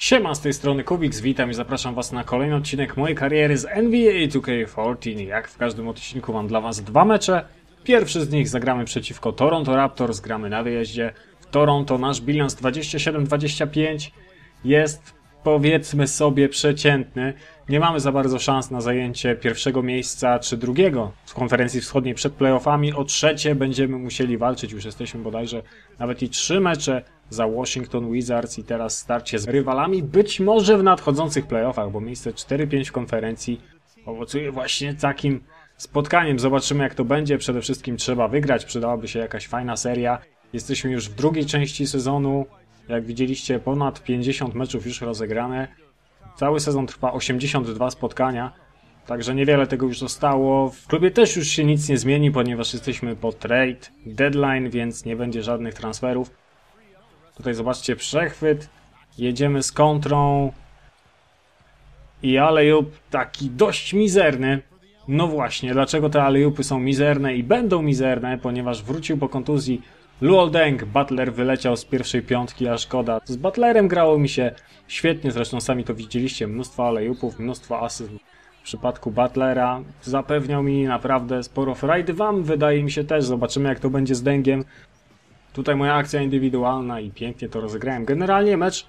Siema, z tej strony Kubiks, witam i zapraszam Was na kolejny odcinek mojej kariery z NBA 2K14. Jak w każdym odcinku mam dla Was dwa mecze. Pierwszy z nich zagramy przeciwko Toronto Raptors, gramy na wyjeździe. W Toronto nasz bilans 27-25 jest powiedzmy sobie przeciętny. Nie mamy za bardzo szans na zajęcie pierwszego miejsca czy drugiego w konferencji wschodniej przed playoffami. O trzecie będziemy musieli walczyć, już jesteśmy bodajże nawet i trzy mecze za Washington Wizards i teraz starcie z rywalami, być może w nadchodzących playoffach, bo miejsce 4-5 w konferencji owocuje właśnie takim spotkaniem. Zobaczymy jak to będzie. Przede wszystkim trzeba wygrać, przydałaby się jakaś fajna seria. Jesteśmy już w drugiej części sezonu. Jak widzieliście, ponad 50 meczów już rozegrane. Cały sezon trwa 82 spotkania, także niewiele tego już zostało. W klubie też już się nic nie zmieni, ponieważ jesteśmy po trade deadline, więc nie będzie żadnych transferów. Tutaj zobaczcie przechwyt. Jedziemy z kontrą. I alejub taki dość mizerny. No właśnie, dlaczego te alejupy są mizerne i będą mizerne? Ponieważ wrócił po kontuzji Luol Deng. Butler wyleciał z pierwszej piątki, a szkoda. Z Butlerem grało mi się świetnie, zresztą sami to widzieliście. Mnóstwo alejupów, mnóstwo asyst. W przypadku Butlera zapewniał mi naprawdę sporo frajdy. Wam wydaje mi się też. Zobaczymy jak to będzie z Dengiem. Tutaj moja akcja indywidualna i pięknie to rozegrałem. Generalnie mecz,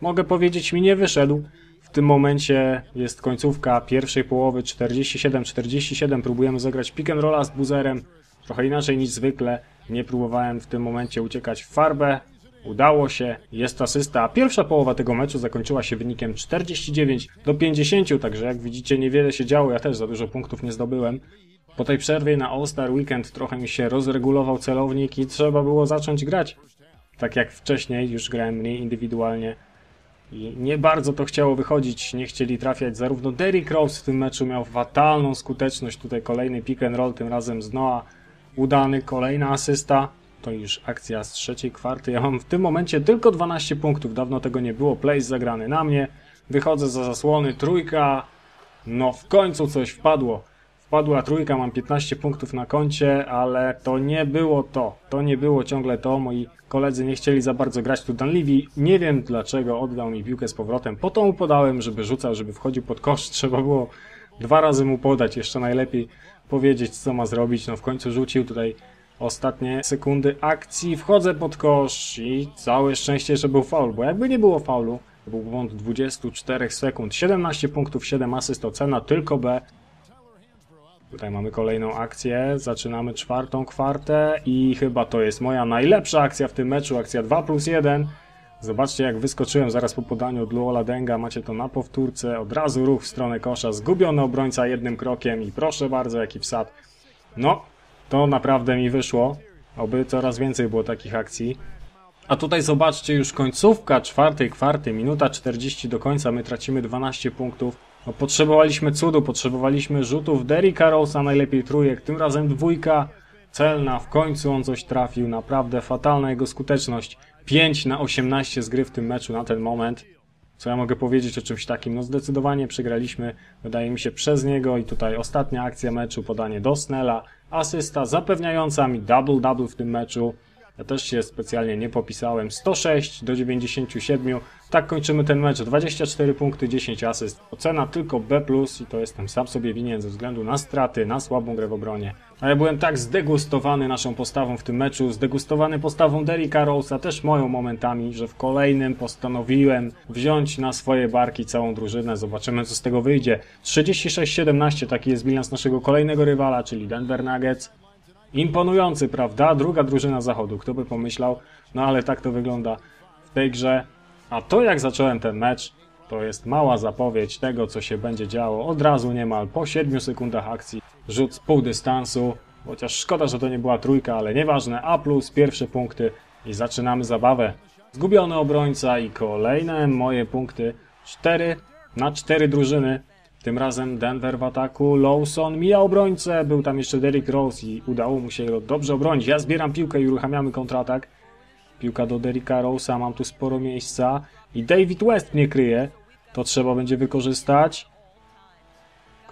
mogę powiedzieć, mi nie wyszedł. W tym momencie jest końcówka pierwszej połowy 47-47. Próbujemy zagrać pick and rolla z buzerem. Trochę inaczej niż zwykle. Nie próbowałem w tym momencie uciekać w farbę. Udało się, jest asysta. Pierwsza połowa tego meczu zakończyła się wynikiem 49 do 50, także jak widzicie niewiele się działo, ja też za dużo punktów nie zdobyłem. Po tej przerwie na All-Star Weekend trochę mi się rozregulował celownik i trzeba było zacząć grać. Tak jak wcześniej, już grałem mniej indywidualnie. I nie bardzo to chciało wychodzić, nie chcieli trafiać. Zarówno Derrick Rose w tym meczu miał fatalną skuteczność. Tutaj kolejny pick and roll, tym razem z Noah. Udany, kolejna asysta. To już akcja z trzeciej kwarty. Ja mam w tym momencie tylko 12 punktów. Dawno tego nie było. Place zagrany na mnie. Wychodzę za zasłony. Trójka. No w końcu coś wpadło. Wpadła trójka, mam 15 punktów na koncie, ale to nie było to. To nie było ciągle to. Moi koledzy nie chcieli za bardzo grać tu Danlivi. Nie wiem dlaczego oddał mi piłkę z powrotem. Po to mu podałem, żeby rzucał, żeby wchodził pod kosz. Trzeba było dwa razy mu podać. Jeszcze najlepiej powiedzieć, co ma zrobić. No w końcu rzucił tutaj ostatnie sekundy akcji. Wchodzę pod kosz i całe szczęście, że był faul, bo jakby nie było faulu, był błąd 24 sekund. 17 punktów, 7 asyst, ocena tylko B. Tutaj mamy kolejną akcję, zaczynamy czwartą kwartę i chyba to jest moja najlepsza akcja w tym meczu, akcja 2 plus 1. Zobaczcie jak wyskoczyłem zaraz po podaniu od Luola Denga, macie to na powtórce, od razu ruch w stronę kosza, zgubiony obrońca jednym krokiem i proszę bardzo jaki wsad. No, to naprawdę mi wyszło, oby coraz więcej było takich akcji. A tutaj zobaczcie już końcówka czwartej kwarty, minuta 40 do końca, my tracimy 12 punktów. No, potrzebowaliśmy cudu, potrzebowaliśmy rzutów Derricka Rose'a, najlepiej trójek, tym razem dwójka celna, w końcu on coś trafił, naprawdę fatalna jego skuteczność. 5 na 18 z gry w tym meczu na ten moment. Co ja mogę powiedzieć o czymś takim? No zdecydowanie przegraliśmy, wydaje mi się, przez niego i tutaj ostatnia akcja meczu, podanie do Snella, asysta zapewniająca mi double-double w tym meczu. Ja też się specjalnie nie popisałem. 106 do 97. Tak kończymy ten mecz. 24 punkty, 10 asyst. Ocena tylko B+, i to jestem sam sobie winien ze względu na straty, na słabą grę w obronie. A ja byłem tak zdegustowany naszą postawą w tym meczu, zdegustowany postawą Derricka Rose'a, też moją momentami, że w kolejnym postanowiłem wziąć na swoje barki całą drużynę. Zobaczymy, co z tego wyjdzie. 36-17, taki jest bilans naszego kolejnego rywala, czyli Denver Nuggets. Imponujący, prawda? Druga drużyna zachodu, kto by pomyślał? No ale tak to wygląda w tej grze. A to jak zacząłem ten mecz, to jest mała zapowiedź tego, co się będzie działo. Od razu niemal po 7 sekundach akcji rzut z pół dystansu. Chociaż szkoda, że to nie była trójka, ale nieważne. A plus, pierwsze punkty i zaczynamy zabawę. Zgubiony obrońca i kolejne moje punkty. 4 na 4 drużyny. Tym razem Denver w ataku, Lawson mija obrońcę, był tam jeszcze Derrick Rose i udało mu się go dobrze obronić. Ja zbieram piłkę i uruchamiamy kontratak. Piłka do Derricka Rose'a, mam tu sporo miejsca. I David West mnie kryje. To trzeba będzie wykorzystać.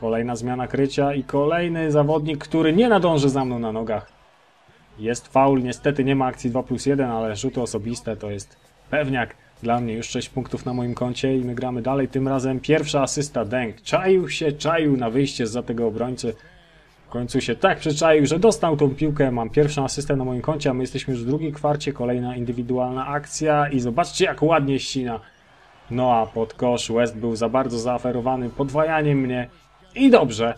Kolejna zmiana krycia i kolejny zawodnik, który nie nadąży za mną na nogach. Jest faul, niestety nie ma akcji 2 plus 1, ale rzuty osobiste to jest pewniak. Dla mnie już 6 punktów na moim koncie i my gramy dalej. Tym razem pierwsza asysta Deng. Czaił się, czaił na wyjście za tego obrońcy. W końcu się tak przyczaił, że dostał tą piłkę. Mam pierwszą asystę na moim koncie, a my jesteśmy już w drugiej kwarcie. Kolejna indywidualna akcja i zobaczcie jak ładnie ścina. No a pod kosz West był za bardzo zaaferowany podwajaniem mnie. I dobrze.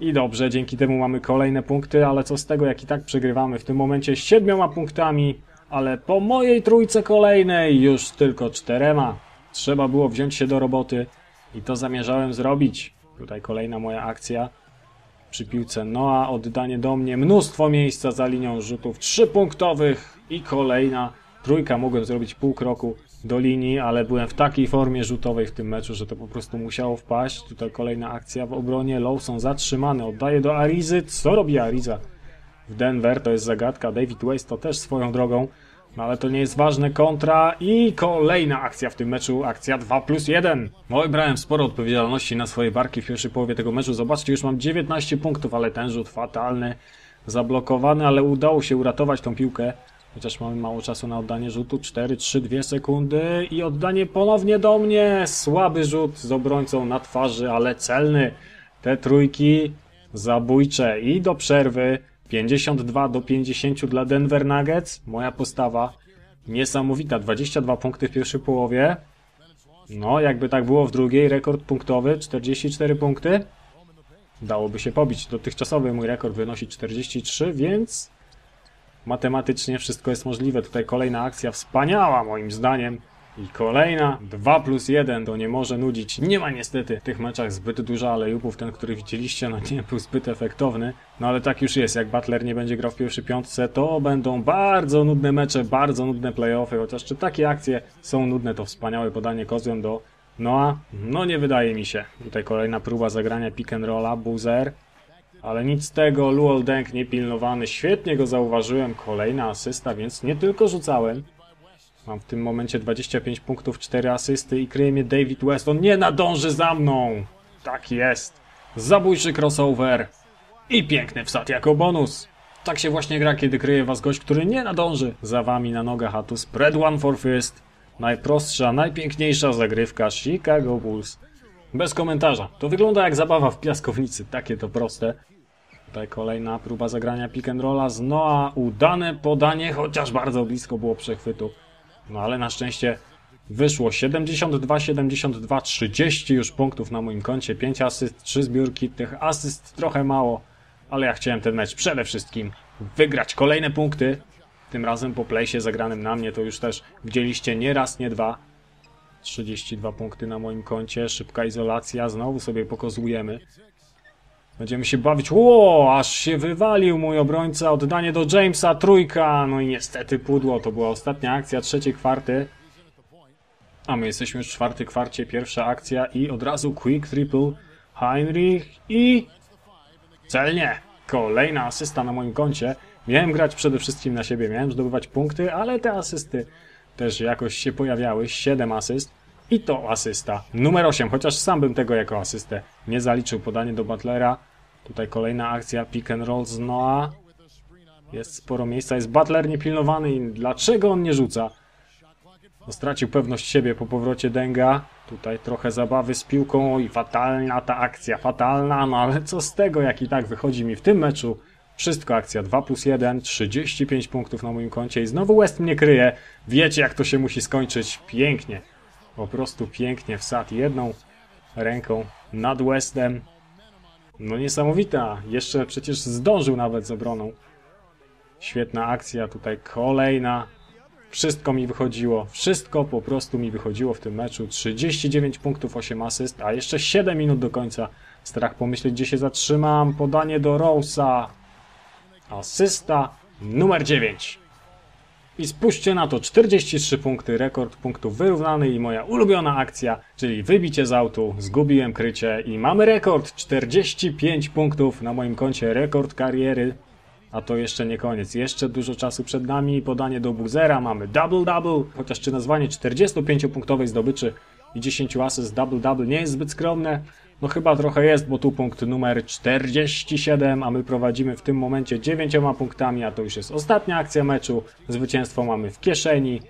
I dobrze, dzięki temu mamy kolejne punkty, ale co z tego, jak i tak przegrywamy w tym momencie siedmioma punktami, ale po mojej trójce kolejnej już tylko czterema. Trzeba było wziąć się do roboty i to zamierzałem zrobić. Tutaj kolejna moja akcja przy piłce Noa, oddanie do mnie, mnóstwo miejsca za linią rzutów trzypunktowych i kolejna trójka. Mogłem zrobić pół kroku do linii, ale byłem w takiej formie rzutowej w tym meczu, że to po prostu musiało wpaść. Tutaj kolejna akcja w obronie, Lawson zatrzymany, oddaje do Arizy. Co robi Ariza w Denver? To jest zagadka. David Waste to też swoją drogą. No ale to nie jest ważne, kontra i kolejna akcja w tym meczu, akcja 2 plus 1. Oj, brałem sporo odpowiedzialności na swoje barki w pierwszej połowie tego meczu. Zobaczcie, już mam 19 punktów, ale ten rzut fatalny, zablokowany, ale udało się uratować tą piłkę. Chociaż mamy mało czasu na oddanie rzutu, 4, 3, 2 sekundy i oddanie ponownie do mnie. Słaby rzut z obrońcą na twarzy, ale celny. Te trójki zabójcze i do przerwy 52 do 50 dla Denver Nuggets. Moja postawa niesamowita. 22 punkty w pierwszej połowie. No, jakby tak było w drugiej, rekord punktowy 44 punkty. Dałoby się pobić. Dotychczasowy mój rekord wynosi 43, więc matematycznie wszystko jest możliwe. Tutaj kolejna akcja wspaniała moim zdaniem. I kolejna 2 plus 1 to nie może nudzić. Nie ma niestety w tych meczach zbyt dużo alejupów. Ten, który widzieliście, no nie był zbyt efektowny. No ale tak już jest. Jak Butler nie będzie grał w pierwszej piątce, to będą bardzo nudne mecze, bardzo nudne playoffy. Chociaż czy takie akcje są nudne, to wspaniałe podanie kozłem do Noa. No nie wydaje mi się. Tutaj kolejna próba zagrania pick and rolla. Boozer. Ale nic z tego, Luol Deng niepilnowany, świetnie go zauważyłem, kolejna asysta, więc nie tylko rzucałem. Mam w tym momencie 25 punktów, 4 asysty i kryje mnie David West, on nie nadąży za mną! Tak jest! Zabójczy crossover i piękny wsad jako bonus. Tak się właśnie gra, kiedy kryje was gość, który nie nadąży za wami na nogach, a tu spread one for fist. Najprostsza, najpiękniejsza zagrywka Chicago Bulls. Bez komentarza. To wygląda jak zabawa w piaskownicy. Takie to proste. Tutaj kolejna próba zagrania pick and rolla z Noah. Udane podanie, chociaż bardzo blisko było przechwytu. No ale na szczęście wyszło 72, 72, 30 już punktów na moim koncie. 5 asyst, 3 zbiórki. Tych asyst trochę mało, ale ja chciałem ten mecz przede wszystkim wygrać kolejne punkty. Tym razem po playsie zagranym na mnie to już też widzieliście nie raz, nie dwa. 32 punkty na moim koncie, szybka izolacja, znowu sobie pokazujemy. Będziemy się bawić. Ło, aż się wywalił mój obrońca, oddanie do Jamesa, trójka. No i niestety pudło, to była ostatnia akcja trzeciej kwarty. A my jesteśmy w czwartej kwarcie, pierwsza akcja i od razu quick triple Heinrich i celnie. Kolejna asysta na moim koncie. Miałem grać przede wszystkim na siebie, miałem zdobywać punkty, ale te asysty też jakoś się pojawiały. 7 asyst. I to asysta. Numer 8, chociaż sam bym tego jako asystę nie zaliczył. Podanie do Butlera. Tutaj kolejna akcja pick and roll z Noah. Jest sporo miejsca. Jest Butler niepilnowany i dlaczego on nie rzuca? No, stracił pewność siebie po powrocie Denga. Tutaj trochę zabawy z piłką i fatalna ta akcja. Fatalna, no ale co z tego, jak i tak wychodzi mi w tym meczu wszystko akcja 2 plus 1, 35 punktów na moim koncie i znowu West mnie kryje. Wiecie jak to się musi skończyć. Pięknie. Po prostu pięknie wsad jedną ręką nad Westem. No niesamowita. Jeszcze przecież zdążył nawet z obroną. Świetna akcja. Tutaj kolejna. Wszystko mi wychodziło. Wszystko po prostu mi wychodziło w tym meczu. 39 punktów, 8 asyst, a jeszcze 7 minut do końca. Strach pomyśleć, gdzie się zatrzymam. Podanie do Rosa. Asysta numer 9. I spójrzcie na to, 43 punkty, rekord punktów wyrównany i moja ulubiona akcja, czyli wybicie z autu, zgubiłem krycie i mamy rekord, 45 punktów na moim koncie, rekord kariery. A to jeszcze nie koniec, jeszcze dużo czasu przed nami, podanie do buzera, mamy double-double, chociaż czy nazwanie 45-punktowej zdobyczy i 10 asyst double-double nie jest zbyt skromne, no chyba trochę jest, bo tu punkt numer 47, a my prowadzimy w tym momencie 9 punktami, a to już jest ostatnia akcja meczu. Zwycięstwo mamy w kieszeni.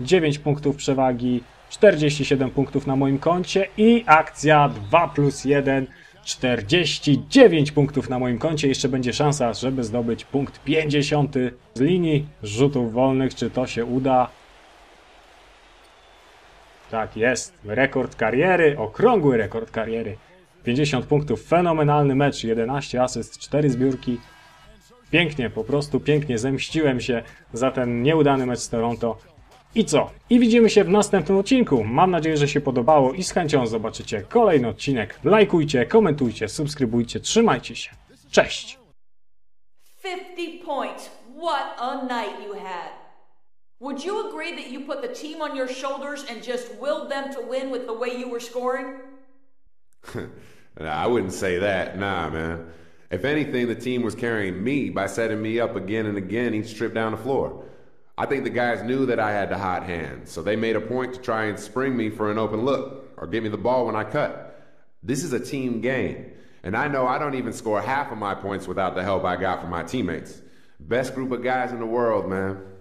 9 punktów przewagi, 47 punktów na moim koncie i akcja 2 plus 1, 49 punktów na moim koncie. Jeszcze będzie szansa, żeby zdobyć punkt 50 z linii rzutów wolnych. Czy to się uda? Tak jest. Rekord kariery, okrągły rekord kariery. 50 punktów, fenomenalny mecz, 11 asyst, 4 zbiórki. Pięknie, po prostu pięknie zemściłem się za ten nieudany mecz z Toronto. I co? I widzimy się w następnym odcinku. Mam nadzieję, że się podobało i z chęcią zobaczycie kolejny odcinek. Lajkujcie, komentujcie, subskrybujcie, trzymajcie się. Cześć! 50 points. What a night you had. Would you agree that you put the team on your shoulders and just willed them to win with the way you were scoring? Nah, I wouldn't say that. Nah, man. If anything, the team was carrying me by setting me up again and again each trip down the floor. I think the guys knew that I had the hot hand, so they made a point to try and spring me for an open look or get me the ball when I cut. This is a team game, and I know I don't even score half of my points without the help I got from my teammates. Best group of guys in the world, man.